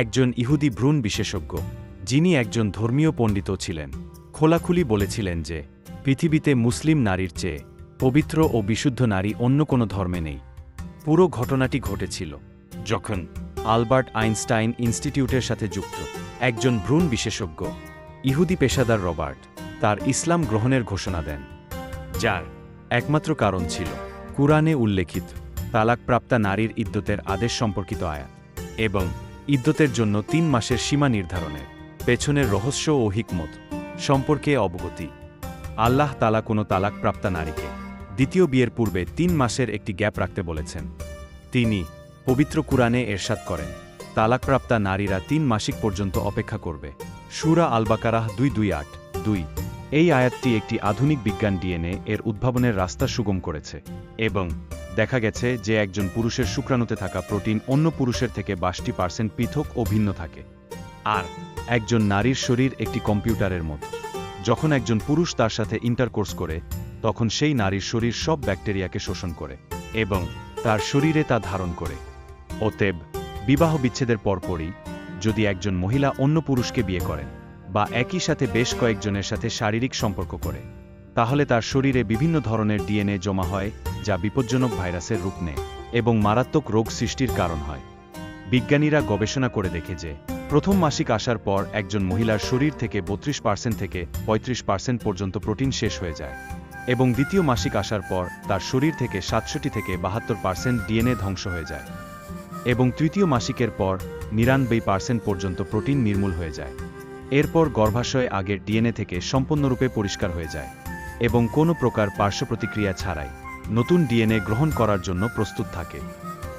একজন ইহুদি ভ্রূণ বিশেষজ্ঞ, যিনি একজন ধর্মীয় পণ্ডিত ছিলেন। খোলাখুলি বলেছিলেন যে, পৃথিবীতে মুসলিম নারীর চেয়ে পবিত্র ও বিশুদ্ধ নারী অন্য কোনো ধর্মে নেই। পুরো ঘটনাটি ঘটেছিল যখন আলবার্ট আইনস্টাইন ইনস্টিটিউটের সাথে যুক্ত একজন ভ্রূণ বিশেষজ্ঞ, ইহুদি পেশাদার রবার্ট, তার ইসলাম গ্রহণের ঘোষণা দেন, যার একমাত্র কারণ ছিল কুরআনে উল্লেখিত তালাকপ্রাপ্তা নারীর ইদ্যতের আদেশ সম্পর্কিত আয়াত এবং ইদ্যতের জন্য তিন মাসের সীমা নির্ধারণের, পেছনের রহস্য ও হিকমত সম্পর্কে অবগতি। আল্লাহ তালা কোনো তালাকপ্রাপ্তা নারীকে দ্বিতীয় বিয়ের পূর্বে তিন মাসের একটি গ্যাপ রাখতে বলেছেন। তিনি পবিত্র কুরআনে এরশাদ করেন, তালাকপ্রাপ্তা নারীরা তিন মাসিক পর্যন্ত অপেক্ষা করবে। সুরা আলবাকারাহ দুই দুই আট দুই। এই আয়াতটি একটি আধুনিক বিজ্ঞান ডিএনএ এর উদ্ভাবনের রাস্তা সুগম করেছে এবং দেখা গেছে যে একজন পুরুষের শুক্রাণুতে থাকা প্রোটিন অন্য পুরুষের থেকে বাষট্টি পার্সেন্ট পৃথক ও ভিন্ন থাকে। আর, একজন নারীর শরীর একটি কম্পিউটারের মতো। যখন একজন পুরুষ তার সাথে ইন্টারকোর্স করে, তখন সেই নারীর শরীর সব ব্যাকটেরিয়াকে শোষণ করে এবং তার শরীরে তা ধারণ করে। অতএব, বিবাহ বিচ্ছেদের পরপরই যদি একজন মহিলা অন্য পুরুষকে বিয়ে করেন বা একই সাথে বেশ কয়েকজনের সাথে শারীরিক সম্পর্ক করে তাহলে তার শরীরে বিভিন্ন ধরনের ডিএনএ জমা হয়, যা বিপজ্জনক ভাইরাসের রূপ নেয় এবং মারাত্মক রোগ সৃষ্টির কারণ হয়। বিজ্ঞানীরা গবেষণা করে দেখে যে, প্রথম মাসিক আসার পর একজন মহিলার শরীর থেকে বত্রিশ পার্সেন্ট থেকে পঁয়ত্রিশ পার্সেন্ট পর্যন্ত প্রোটিন শেষ হয়ে যায় এবং দ্বিতীয় মাসিক আসার পর তার শরীর থেকে সাতষট্টি থেকে বাহাত্তর পার্সেন্ট ডিএনএ ধ্বংস হয়ে যায় এবং তৃতীয় মাসিকের পর নিরানব্বই পার্সেন্ট পর্যন্ত প্রোটিন নির্মূল হয়ে যায়। এরপর গর্ভাশয় আগের ডিএনএ থেকে সম্পূর্ণরূপে পরিষ্কার হয়ে যায়। এবং কোনো প্রকার পার্শ্ব প্রতিক্রিয়া ছাড়াই নতুন ডিএনএ গ্রহণ করার জন্য প্রস্তুত থাকে।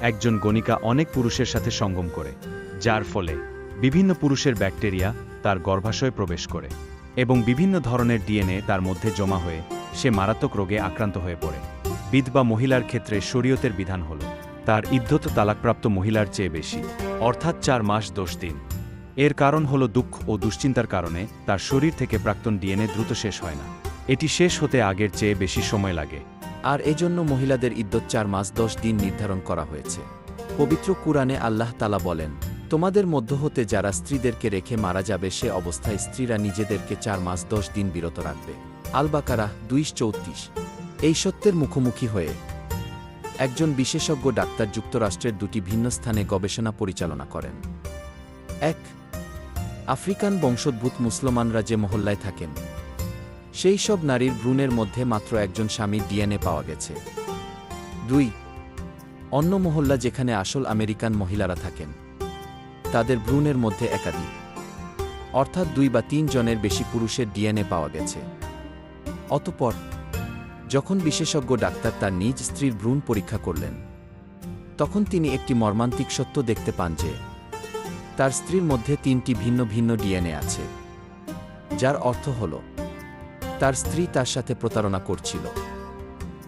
একজন গণিকা অনেক পুরুষের সাথে সঙ্গম করে, যার ফলে বিভিন্ন পুরুষের ব্যাকটেরিয়া তার গর্ভাশয়ে প্রবেশ করে এবং বিভিন্ন ধরনের ডিএনএ তার মধ্যে জমা হয়ে সে মারাত্মক রোগে আক্রান্ত হয়ে পড়ে। বিধবা মহিলার ক্ষেত্রে শরীয়তের বিধান হল, তার ইদ্ধত তালাকপ্রাপ্ত মহিলার চেয়ে বেশি, অর্থাৎ চার মাস দশ দিন। এর কারণ হল দুঃখ ও দুশ্চিন্তার কারণে তার শরীর থেকে প্রাক্তন ডিএনএ দ্রুত শেষ হয় না। এটি শেষ হতে আগের চেয়ে বেশি সময় লাগে। আর এজন্য মহিলাদের ইদ্যত চার মাস দশ দিন নির্ধারণ করা হয়েছে। পবিত্র কুরআনে আল্লাহ তালা বলেন, তোমাদের মধ্য হতে যারা স্ত্রীদেরকে রেখে মারা যাবে, সে অবস্থায় স্ত্রীরা নিজেদেরকে চার মাস দশ দিন বিরত রাখবে। আলবাকারা দুইশ চৌত্রিশ। এই সত্যের মুখোমুখি হয়ে একজন বিশেষজ্ঞ ডাক্তার যুক্তরাষ্ট্রের দুটি ভিন্ন স্থানে গবেষণা পরিচালনা করেন। এক, আফ্রিকান বংশোদ্ভূত মুসলমানরা যে মহল্লায় থাকেন সেই সব নারীর ভ্রূণের মধ্যে মাত্র একজন স্বামীর ডিএনএ পাওয়া গেছে। দুই, অন্য মহল্লা যেখানে আসল আমেরিকান মহিলারা থাকেন। তাদের ভ্রূণের মধ্যে একাধিক। অর্থাৎ দুই বা তিন জনের বেশি পুরুষের ডিএনএ পাওয়া গেছে। অতপর, যখন বিশেষজ্ঞ ডাক্তার তার নিজ স্ত্রীর ভ্রূণ পরীক্ষা করলেন, তখন তিনি একটি মর্মান্তিক সত্য দেখতে পান যে, তার স্ত্রীর মধ্যে তিনটি ভিন্ন ভিন্ন ডিএনএ আছে, যার অর্থ হল তার স্ত্রী তার সাথে প্রতারণা করছিল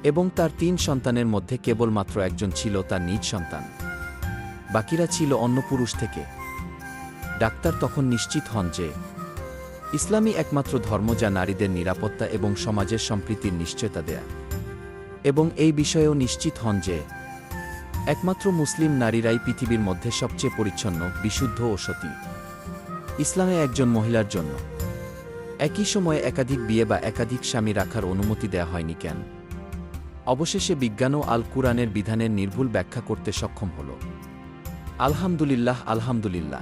এবং তার তিন সন্তানের মধ্যে কেবলমাত্র একজন ছিল তার নিজ সন্তান। বাকিরা ছিল অন্য পুরুষ থেকে। ডাক্তার তখন নিশ্চিত হন যে ইসলামী একমাত্র ধর্ম যা নারীদের নিরাপত্তা এবং সমাজের সম্প্রীতির নিশ্চয়তা দেয়া। এবং এই বিষয়েও নিশ্চিত হন যে একমাত্র মুসলিম নারীরাই পৃথিবীর মধ্যে সবচেয়ে পরিচ্ছন্ন, বিশুদ্ধ ও সতী। ইসলামে একজন মহিলার জন্য একই সময়ে একাধিক বিয়ে বা একাধিক স্বামী রাখার অনুমতি দেয়া হয়নি কেন? অবশেষে বিজ্ঞানও আল কুরআনের বিধানের নির্ভুল ব্যাখ্যা করতে সক্ষম হল। আলহামদুলিল্লাহ আলহামদুলিল্লাহ।